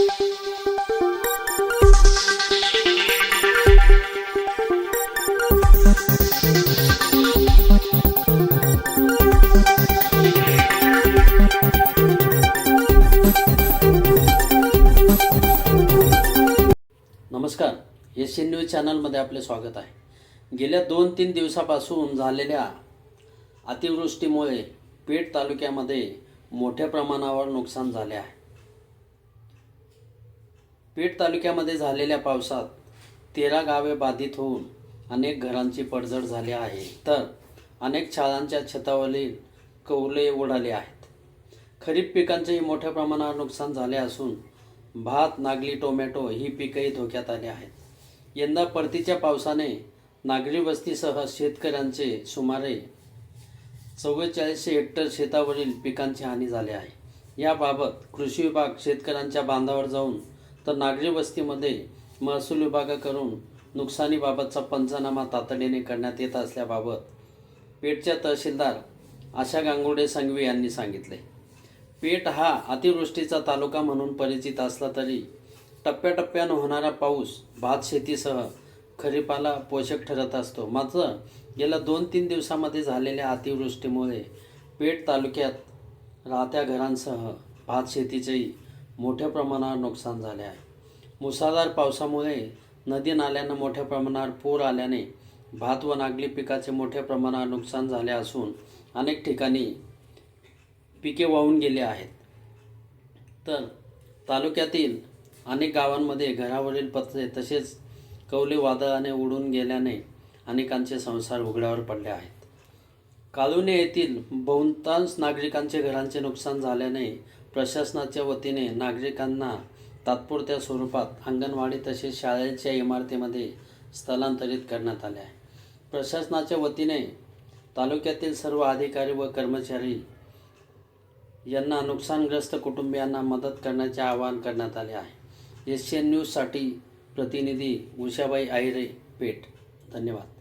नमस्कार. S N news चॅनलमध्ये आपले स्वागत आहे. गेल्या दोन तीन दिवसापासून झालेल्या अतिवृष्टीमुळे पेठ तालुक्यामध्ये मोठ्या प्रमाणावर नुकसान झाले आहे. पेठ तालुक्यामध्ये झालेल्या पावसात तेरा गावे बाधित होऊन अनेक घरांची पडझड झाली आहे. तर अनेक शाळांच्या छतावरील कौले उडाले आहेत. खरीप पिकांचेही मोठ्या प्रमाणावर नुकसान झाले असून भात नागली टोमॅटो ही पिकंही धोक्यात आली आहेत. यंदा परतीच्या पावसाने नागरी वस्तीसह शेतकऱ्यांचे सुमारे चव्वेचाळीसशे हेक्टर शेतावरील पिकांची हानी झाली आहे. याबाबत कृषी विभाग शेतकऱ्यांच्या बांधावर जाऊन तर नागरी वस्तीमध्ये महसूल विभागाकडून नुकसानीबाबतचा पंचनामा तातडीने करण्यात येत असल्याबाबत पेठच्या तहसीलदार आशा गांगुडे संघवी यांनी सांगितले. पेठ हा अतिवृष्टीचा तालुका म्हणून परिचित असला तरी टप्प्याटप्प्यानं होणारा पाऊस भात शेतीसह खरीपाला पोषक ठरत असतो. मात्र गेल्या दोन तीन दिवसामध्ये झालेल्या अतिवृष्टीमुळे पेठ तालुक्यात राहत्या घरांसह भात शेतीचेही मोठ्या प्रमाणावर नुकसान झाले आहे. मुसळधार पावसामुळे नदी नाल्यांना मोठ्या प्रमाणावर पूर आल्याने भात व नागली पिकाचे मोठ्या प्रमाणावर नुकसान झाले असून अनेक ठिकाणी पिके वाहून गेले आहेत. तर तालुक्यातील अनेक गावांमध्ये घरावरील पत्रे तसेच कवले वादळाने उडून गेल्याने अनेकांचे संसार उघड्यावर पडले आहेत. कालुणे येथील बहुतांश नागरिकांचे घरांचे नुकसान झाल्याने प्रशासनाच्या वतीने नागरिकांना तात्पुरत्या स्वरूपात अंगणवाडी तसेच शाळेच्या इमारतीमध्ये स्थलांतरित करण्यात आले आहे. प्रशासनाच्या वतीने तालुक्यातील सर्व अधिकारी व कर्मचारी यांना नुकसानग्रस्त कुटुंबियांना मदत करण्याचे आवाहन करण्यात आले आहे. एशियन न्यूजसाठी प्रतिनिधी उषाबाई आहिरे पेठ. धन्यवाद.